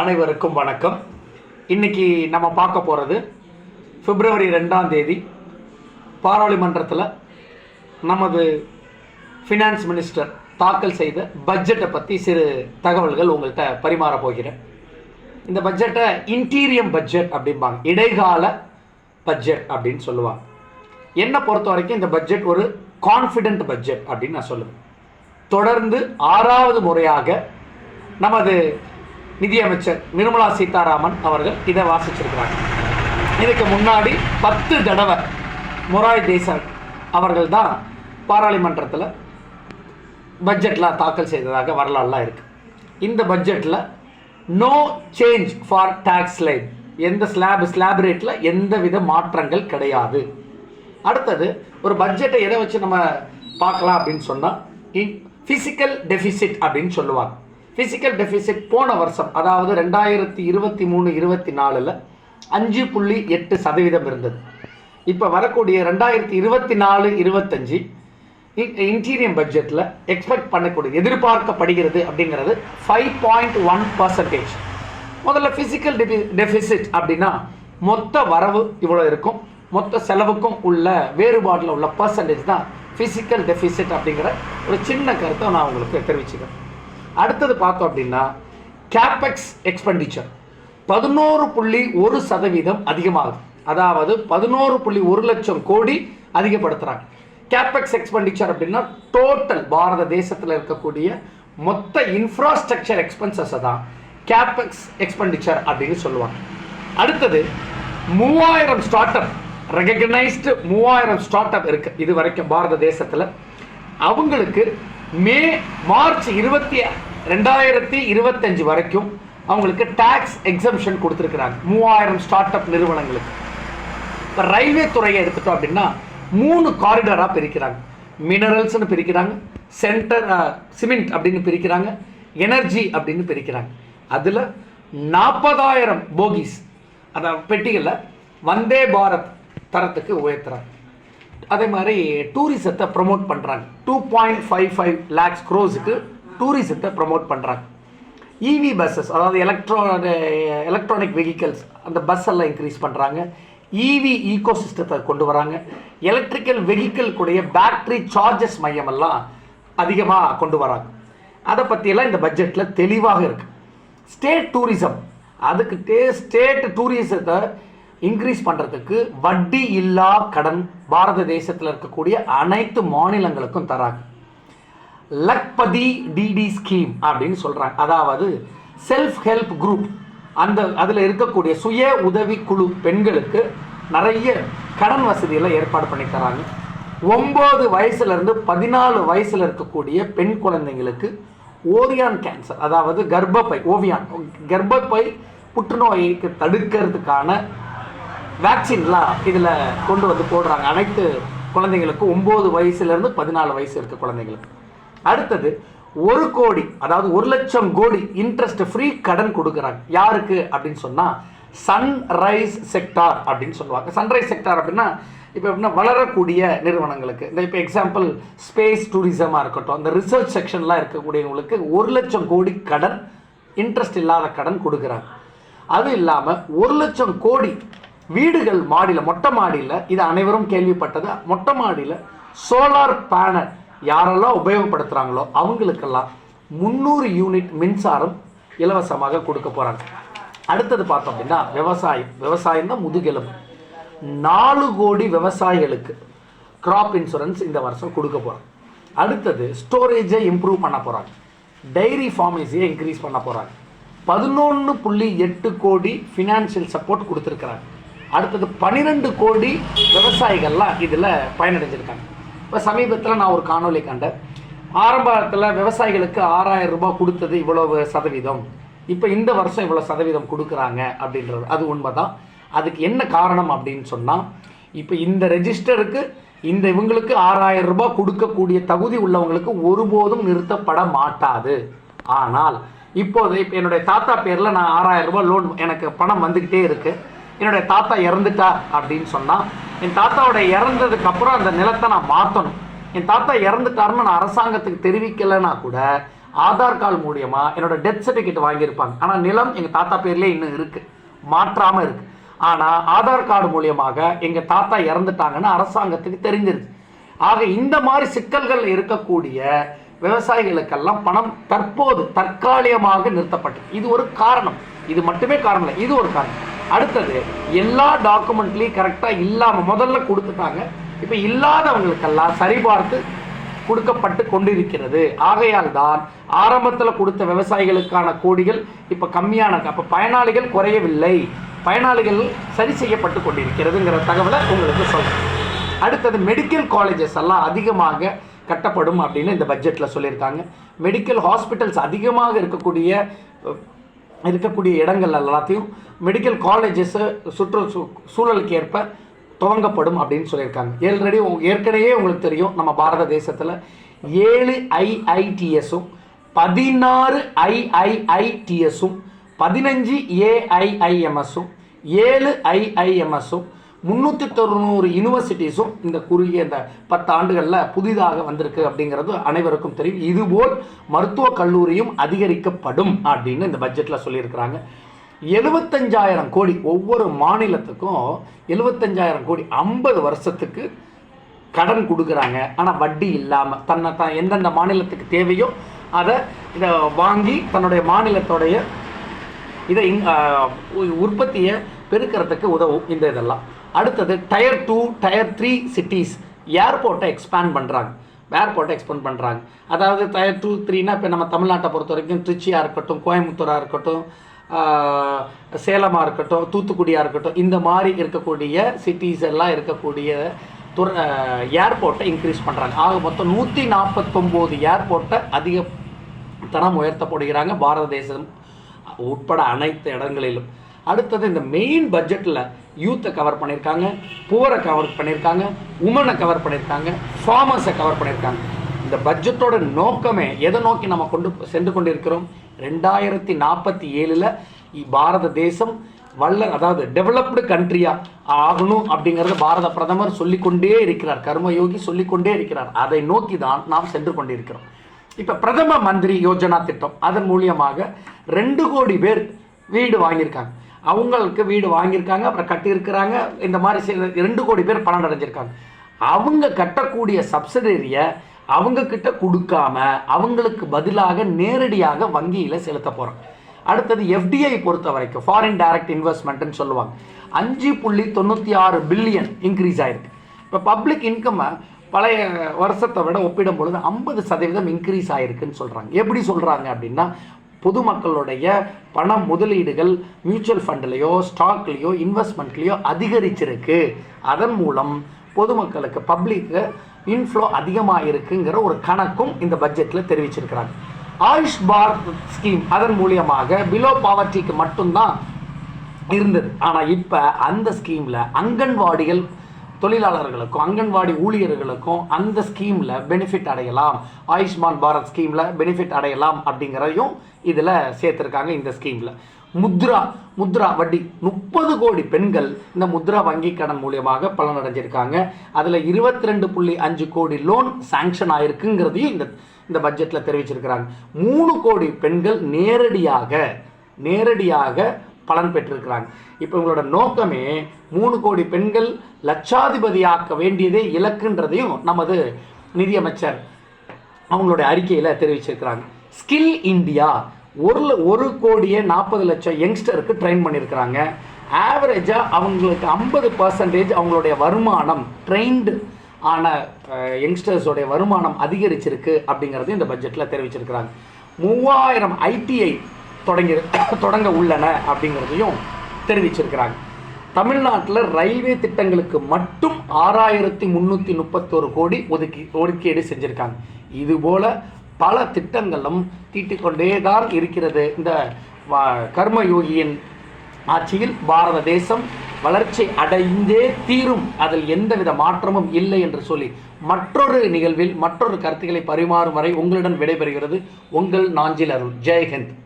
அனைவருக்கும் வணக்கம். இன்னைக்கு நம்ம பார்க்க போகிறது பிப்ரவரி ரெண்டாம் தேதி பாராளுமன்றத்தில் நமது ஃபினான்ஸ் மினிஸ்டர் தாக்கல் செய்த பட்ஜெட்டை பற்றி சிறு தகவல்கள் உங்கள்கிட்ட பரிமாற போகிறேன். இந்த பட்ஜெட்டை இன்டீரியம் பட்ஜெட் அப்படிம்பாங்க. இடைக்கால பட்ஜெட் அப்படின்னு சொல்லுவாங்க. என்னை பொறுத்த வரைக்கும் இந்த பட்ஜெட் ஒரு கான்ஃபிடென்ட் பட்ஜெட் அப்படின்னு நான் சொல்லுவேன். தொடர்ந்து ஆறாவது முறையாக நமது நிதியமைச்சர் நிர்மலா சீதாராமன் அவர்கள் இதை வாசிச்சிருக்கிறாங்க இதுக்கு முன்னாடி பத்து தடவை மொராய் தேசாய் அவர்கள் தான் பாராளுமன்றத்தில் பட்ஜெட்டில் தாக்கல் செய்ததாக வரலாறுலாம் இருக்குது இந்த பட்ஜெட்டில் no change for tax line எந்த ஸ்லாப் ஸ்லாப் ரேட்டில் எந்த வித மாற்றங்கள் கிடையாது. அடுத்தது ஒரு பட்ஜெட்டை எதை வச்சு நம்ம பார்க்கலாம் அப்படின்னு சொன்னால் ஃபிசிக்கல் டெஃபிசிட் அப்படின்னு சொல்லுவாங்க. ஃபிசிக்கல் டெஃபிசிட் போன வருஷம் அதாவது ரெண்டாயிரத்தி இருபத்தி மூணு இருபத்தி நாலில் அஞ்சு புள்ளி எட்டு சதவீதம் இருந்தது. இப்போ வரக்கூடிய ரெண்டாயிரத்தி இருபத்தி நாலு இருபத்தஞ்சு இன்டீரியம் பட்ஜெட்டில் எக்ஸ்பெக்ட் பண்ணக்கூடிய எதிர்பார்க்கப்படுகிறது அப்படிங்கிறது ஃபைவ் பாயிண்ட் ஒன் பர்சன்டேஜ் முதல்ல ஃபிசிக்கல் டெஃபிசிட் அப்படின்னா மொத்த வரவு இவ்வளோ இருக்கும். மொத்த செலவுக்கும் உள்ள வேறுபாட்டில் உள்ள பர்சன்டேஜ் தான் ஃபிசிக்கல் டெஃபிசிட் அப்படிங்கிற ஒரு சின்ன கருத்தை நான் உங்களுக்கு தெரிவிச்சுக்கிறேன். அடுத்தது பார்த்தோம் அப்படின்னா கேபெக்ஸ் எக்ஸ்பெண்டிச்சர் பதினோரு புள்ளி ஒரு சதவீதம் அதிகமாகுது. அதாவது பதினோரு புள்ளி ஒரு லட்சம் கோடி அதிகப்படுத்துகிறாங்க கேபெக்ஸ் எக்ஸ்பெண்டிச்சர் அப்படின்னா டோட்டல் பாரத தேசத்தில் இருக்கக்கூடிய மொத்த இன்ஃப்ராஸ்ட்ரக்சர் எக்ஸ்பென்சஸை தான் கேபெக்ஸ் எக்ஸ்பெண்டிச்சர் அப்படின்னு சொல்லுவாங்க. அடுத்தது மூவாயிரம் ஸ்டார்ட் அப் ரெகக்னைஸ்டு மூவாயிரம் ஸ்டார்ட் அப் இருக்குது இது வரைக்கும் பாரத தேசத்தில். அவங்களுக்கு மே மார்ச் இருபத்தி ரெண்டாயிரத்தி இருபத்தஞ்சு வரைக்கும் அவங்களுக்கு டேக்ஸ் எக்ஸம்ஷன் கொடுத்துருக்குறாங்க. மூவாயிரம் ஸ்டார்ட் அப் நிறுவனங்களுக்கு. இப்போ ரயில்வே துறையை எடுத்துட்டோம் அப்படின்னா மூணு காரிடராக பிரிக்கிறாங்க. மினரல்ஸ்னு பிரிக்கிறாங்க சென்டர் சிமெண்ட் அப்படின்னு பிரிக்கிறாங்க எனர்ஜி அப்படின்னு பிரிக்கிறாங்க. அதில் நாற்பதாயிரம் போகிஸ் அதாவது பெட்டிகளில் வந்தே பாரத் தரத்துக்கு உயர்த்துறாங்க. அதே மாதிரி டூரிசத்தை ப்ரொமோட் பண்ணுறாங்க two point five five lakhs க்ரோஸுக்கு டூரிசத்தை ப்ரொமோட் பண்ணுறாங்க இவி பஸ்ஸஸ் அதாவது எலக்ட்ரோ எலக்ட்ரானிக் வெஹிக்கல்ஸ் அந்த பஸ் எல்லாம் இன்க்ரீஸ் பண்ணுறாங்க இவி ஈகோ சிஸ்டத்தை கொண்டு வராங்க. எலக்ட்ரிக்கல் வெஹிக்கிள் கூடிய பேட்டரி சார்ஜஸ் மையமெல்லாம் அதிகமாக கொண்டு வராங்க. அதை பற்றியெல்லாம் இந்த பட்ஜெட்டில் தெளிவாக இருக்குது ஸ்டேட் டூரிசம் அதுக்கு டே ஸ்டேட் டூரிசத்தை இன்க்ரீஸ் பண்ணுறதுக்கு வட்டி இல்லா கடன் பாரத தேசத்தில் இருக்கக்கூடிய அனைத்து மாநிலங்களுக்கும் தராங்க. லக்பதி டிடி ஸ்கீம் அப்படின்னு சொல்கிறாங்க அதாவது செல்ஃப் ஹெல்ப் குரூப் அந்த அதில் இருக்கக்கூடிய சுய உதவி குழு பெண்களுக்கு நிறைய கடன் வசதியெல்லாம் ஏற்பாடு பண்ணி தராங்க. ஒம்பது வயசுலேருந்து பதினாலு வயசில் இருக்கக்கூடிய பெண் குழந்தைங்களுக்கு ஓரியான் கேன்சர் அதாவது கர்ப்பப்பை ஓவியான் கர்ப்பப்பை புற்றுநோய்க்கு தடுக்கிறதுக்கான வேக்சின்லாம் இதில் கொண்டு வந்து போடுறாங்க. அனைத்து குழந்தைங்களுக்கும் ஒம்பது வயசுலேருந்து பதினாலு வயசு இருக்க குழந்தைங்களுக்கு அடுத்தது ஒரு கோடி அதாவது ஒரு லட்சம் கோடி இன்ட்ரெஸ்ட் ஃப்ரீ கடன் கொடுக்குறாங்க. யாருக்கு? அப்படின்னு சொன்னால் சன்ரைஸ் செக்டார் அப்படின்னு சொல்லுவாங்க. சன்ரைஸ் செக்டார் அப்படின்னா இப்போ எப்படின்னா வளரக்கூடிய நிறுவனங்களுக்கு. இந்த இப்போ எக்ஸாம்பிள் ஸ்பேஸ் டூரிசமாக இருக்கட்டும் இந்த ரிசர்ச் செக்ஷன்லாம் இருக்கக்கூடியவங்களுக்கு ஒரு லட்சம் கோடி கடன் இன்ட்ரெஸ்ட் இல்லாத கடன் கொடுக்குறாங்க. அது இல்லாமல் ஒரு லட்சம் கோடி வீடுகள் மாடியில் மொட்டை மாடியில் இது அனைவரும் கேள்விப்பட்டது. மொட்டை மாடியில் சோலார் பேனல் யாரெல்லாம் உபயோகப்படுத்துகிறாங்களோ அவங்களுக்கெல்லாம் முந்நூறு யூனிட் மின்சாரம் இலவசமாக கொடுக்க போகிறாங்க அடுத்தது பார்த்தோம் அப்படின்னா விவசாயம். விவசாயம் தான் முதுகெலும்பு. நாலு கோடி விவசாயிகளுக்கு கிராப் இன்சூரன்ஸ் இந்த வருஷம் கொடுக்க போகிறாங்க அடுத்தது ஸ்டோரேஜை இம்ப்ரூவ் பண்ண போகிறாங்க டைரி ஃபார்மேசியை இன்க்ரீஸ் பண்ண போகிறாங்க பதினொன்று புள்ளி எட்டு கோடி ஃபினான்ஷியல் சப்போர்ட் கொடுத்துருக்குறாங்க. அடுத்தது பன்னிரெண்டு கோடி விவசாயிகள்லாம் இதில் பயனடைஞ்சிருக்காங்க. இப்போ சமீபத்தில் நான் ஒரு காணொளி கண்டேன். ஆரம்பத்தில் விவசாயிகளுக்கு ஆறாயிரம் ரூபாய் கொடுத்தது இவ்வளவு சதவீதம். இப்போ இந்த வருஷம் இவ்வளோ சதவீதம் கொடுக்குறாங்க அப்படின்றது. அது உண்மைதான். அதுக்கு என்ன காரணம் அப்படின்னு சொன்னால் இப்போ இந்த ரெஜிஸ்டருக்கு இந்த இவங்களுக்கு ஆறாயிரம் ரூபாய் கொடுக்கக்கூடிய தகுதி உள்ளவங்களுக்கு ஒருபோதும் நிறுத்தப்பட மாட்டாது. ஆனால் இப்போது இப்போ என்னுடைய தாத்தா பேரில் நான் ஆறாயிரம் ரூபாய் லோன் எனக்கு பணம் வந்துக்கிட்டே இருக்குது என்னுடைய தாத்தா இறந்துட்டார் அப்படின்னு சொன்னால் என் தாத்தாவோட இறந்ததுக்கு அப்புறம் அந்த நிலத்தை நான் மாற்றணும் என் தாத்தா இறந்துட்டாருன்னு நான் அரசாங்கத்துக்கு தெரிவிக்கலைன்னா கூட ஆதார் கார்டு மூலியமாக என்னோட டெத் சர்டிஃபிகேட் வாங்கியிருப்பாங்க. ஆனால் நிலம் எங்கள் தாத்தா பேர்லேயே இன்னும் இருக்குது மாற்றாமல் இருக்குது ஆனால் ஆதார் கார்டு மூலியமாக எங்கள் தாத்தா இறந்துட்டாங்கன்னு அரசாங்கத்துக்கு தெரிஞ்சிருச்சு. ஆக இந்த மாதிரி சிக்கல்கள் இருக்கக்கூடிய விவசாயிகளுக்கெல்லாம் பணம் தற்போது தற்காலிகமாக நிறுத்தப்பட்டது. இது ஒரு காரணம். இது மட்டுமே காரணம் இல்லை இது ஒரு காரணம். அடுத்தது எல்லா டாக்குமெண்ட்லையும் கரெக்டாக இல்லாமல் முதல்ல கொடுத்துட்டாங்க. இப்போ இல்லாதவங்களுக்கெல்லாம் சரிபார்த்து கொடுக்கப்பட்டு கொண்டிருக்கிறது. ஆகையால் தான் ஆரம்பத்தில் கொடுத்த விவசாயிகளுக்கான கோடிகள் இப்போ கம்மியான அப்போ பயனாளிகள் குறையவில்லை. பயனாளிகள் சரி செய்யப்பட்டு கொண்டிருக்கிறதுங்கிற தகவலை உங்களுக்கு சொல்கிறேன் அடுத்தது மெடிக்கல் காலேஜஸ் எல்லாம் அதிகமாக கட்டப்படும் அப்படின்னு இந்த பட்ஜெட்டில் சொல்லியிருக்காங்க. மெடிக்கல் ஹாஸ்பிட்டல்ஸ் அதிகமாக இருக்கக்கூடிய இருக்கக்கூடிய இடங்கள் எல்லாத்தையும் மெடிக்கல் காலேஜஸ் சுற்று சூ- சூழலுக்கு ஏற்ப துவங்கப்படும் அப்படின்னு சொல்லியிருக்காங்க. ஏல்ரெடி ஏற்கனவே உங்களுக்கு தெரியும் நம்ம பாரத தேசத்தில் ஏழு ஐஐடிஎஸும் பதினாறு ஐஐஐடிஎஸும் பதினஞ்சு ஏஐஐஎம்எஸும் ஏழு ஐஐஎம்எஸும் முந்நூற்றி தொண்ணூறு யூனிவர்சிட்டிஸும் இந்த குறுகிய இந்த பத்து ஆண்டுகளில் புதிதாக வந்திருக்கு அப்படிங்கிறது அனைவருக்கும் தெரியும். இதுபோல் மருத்துவக் கல்லூரியும் அதிகரிக்கப்படும் அப்படின்னு இந்த பட்ஜெட்டில் சொல்லியிருக்கிறாங்க. எழுபத்தஞ்சாயிரம் கோடி ஒவ்வொரு மாநிலத்துக்கும் எழுபத்தஞ்சாயிரம் கோடி ஐம்பது வருஷத்துக்கு கடன் கொடுக்குறாங்க. ஆனால் வட்டி இல்லாமல் தன்னை தான் எந்தெந்த மாநிலத்துக்கு தேவையோ அதை இதை வாங்கி தன்னுடைய மாநிலத்தோடைய இதை இங்- உ- உற்பத்தியை பெருக்கிறதுக்கு உதவும் இந்த இதெல்லாம். அடுத்தது tier two tier three cities ஏர்போர்ட்டை expand பண்ணுறாங்க ஏர்போர்ட்டை எக்ஸ்பேண்ட் பண்ணுறாங்க அதாவது டயர் டூ த்ரீனா இப்போ நம்ம தமிழ்நாட்டை பொறுத்த வரைக்கும் திருச்சியாக இருக்கட்டும் கோயம்புத்தூராக இருக்கட்டும் சேலமாக இருக்கட்டும் தூத்துக்குடியாக இருக்கட்டும் இந்த மாதிரி இருக்கக்கூடிய சிட்டிஸ் எல்லாம் இருக்கக்கூடிய துற ஏர்போர்ட்டை இன்க்ரீஸ் பண்ணுறாங்க ஆக மொத்தம் நூற்றி நாற்பத்தொம்போது ஏர்போர்ட்டை அதிக தரம் உயர்த்தப்படுகிறாங்க பாரத தேசம் உட்பட அனைத்து இடங்களிலும். அடுத்தது இந்த மெயின் பட்ஜெட்டில் யூத்தை கவர் பண்ணியிருக்காங்க புவரை கவர் பண்ணியிருக்காங்க உமனை கவர் பண்ணியிருக்காங்க ஃபார்மர்ஸை கவர் பண்ணியிருக்காங்க இந்த பட்ஜெட்டோட நோக்கமே எதை நோக்கி நம்ம கொண்டு சென்று கொண்டிருக்கிறோம்? ரெண்டாயிரத்தி நாற்பத்தி ஏழில் பாரத தேசம் வல்ல அதாவது டெவலப்டு கண்ட்ரியாக ஆகணும் அப்படிங்கிறத பாரத பிரதமர் சொல்லிக்கொண்டே இருக்கிறார். கர்மயோகி சொல்லிக்கொண்டே இருக்கிறார். அதை நோக்கி தான் நாம் சென்று கொண்டிருக்கிறோம். இப்போ பிரதம மந்திரி யோஜனா திட்டம் அதன் மூலியமாக ரெண்டு கோடி பேர் வீடு வாங்கியிருக்காங்க. அவங்களுக்கு வீடு வாங்கியிருக்காங்க அப்புறம் கட்டியிருக்கிறாங்க. இந்த மாதிரி சில ரெண்டு கோடி பேர் பலன் அடைஞ்சிருக்காங்க. அவங்க கட்டக்கூடிய சப்சிடரியை அவங்கக்கிட்ட கொடுக்காம அவங்களுக்கு பதிலாக நேரடியாக வங்கியில் செலுத்த போகிறோம் அடுத்தது எஃப்டிஐ பொறுத்த வரைக்கும் ஃபாரின் டைரக்ட் இன்வெஸ்ட்மெண்ட்னு சொல்லுவாங்க. அஞ்சு புள்ளி தொண்ணூற்றி ஆறு பில்லியன் இன்க்ரீஸ் ஆயிருக்கு. இப்போ பப்ளிக் இன்கம்மை பழைய வருஷத்தை விட ஒப்பிடும் பொழுது ஐம்பது சதவீதம் இன்க்ரீஸ் ஆயிருக்குன்னு சொல்கிறாங்க எப்படி சொல்கிறாங்க அப்படின்னா பொதுமக்களுடைய பண முதலீடுகள் மியூச்சுவல் ஃபண்ட்லேயோ ஸ்டாக்லேயோ இன்வெஸ்ட்மெண்ட்லேயோ அதிகரிச்சிருக்கு. அதன் மூலம் பொதுமக்களுக்கு பப்ளிக்கு இன்ஃப்ளோ அதிகமாக இருக்குங்கிற ஒரு கணக்கும் இந்த பட்ஜெட்டில் தெரிவிச்சிருக்கிறாங்க. ஆயுஷ் பாரத் ஸ்கீம் அதன் மூலியமாக பிலோ பாவர்ட்டிக்கு மட்டும்தான் இருந்தது. ஆனால் இப்போ அந்த ஸ்கீமில் அங்கன்வாடிகள் தொழிலாளர்களுக்கும் அங்கன்வாடி ஊழியர்களுக்கும் அந்த ஸ்கீமில் பெனிஃபிட் அடையலாம். ஆயுஷ்மான் பாரத் ஸ்கீமில் பெனிஃபிட் அடையலாம் அப்படிங்கிறதையும் இதில் சேர்த்துருக்காங்க இந்த ஸ்கீமில் முத்ரா முத்ரா வட்டி. முப்பது கோடி பெண்கள் இந்த முத்ரா வங்கி கடன் மூலியமாக பலனடைஞ்சிருக்காங்க. அதில் இருபத்தி ரெண்டு புள்ளி அஞ்சு கோடி லோன் சாங்ஷன் ஆயிருக்குங்கிறதையும் இந்த இந்த பட்ஜெட்டில் தெரிவிச்சிருக்கிறாங்க. மூணு கோடி பெண்கள் நேரடியாக நேரடியாக பலன் பெற்றிருக்கிறாங்க. இப்போ உங்களோட நோக்கமே மூணு கோடி பெண்கள் லட்சாதிபதியாக்க வேண்டியதே இலக்குன்றதையும் நமது நிதியமைச்சர் அவங்களுடைய அறிக்கையில் தெரிவிச்சிருக்கிறாங்க. ஸ்கில் இந்தியா ஒரு ஒரு கோடியே நாற்பது லட்சம் யங்ஸ்டருக்கு ட்ரெயின் பண்ணியிருக்கிறாங்க ஆவரேஜாக அவங்களுக்கு ஐம்பது பர்சன்டேஜ் அவங்களுடைய வருமானம் ட்ரெயின்டு ஆன யங்ஸ்டர்ஸோடைய வருமானம் அதிகரிச்சிருக்கு அப்படிங்கிறது இந்த பட்ஜெட்டில் தெரிவிச்சிருக்கிறாங்க. மூவாயிரம் ஐடிஐ தொடங்கி தொடங்க உள்ளன அப்படிங்கிறதையும் தெரிவிச்சிருக்கிறாங்க. தமிழ்நாட்டில் ரயில்வே திட்டங்களுக்கு மட்டும் ஆறாயிரத்தி முந்நூற்றி முப்பத்தோரு கோடி ஒதுக்கி ஒதுக்கீடு செஞ்சுருக்காங்க. இதுபோல் பல திட்டங்களும் தீட்டிக்கொண்டே தான் இருக்கிறது. இந்த வ- கர்மயோகியின் ஆட்சியில் பாரத தேசம் வளர்ச்சி அடைந்தே தீரும். அதில் எந்தவித மாற்றமும் இல்லை என்று சொல்லி மற்றொரு நிகழ்வில் மற்றொரு கருத்துக்களை பரிமாறும் வரை உங்களிடம் விடைபெறுகிறது உங்கள் நாஞ்சில் அருள். ஜெய்ஹிந்த்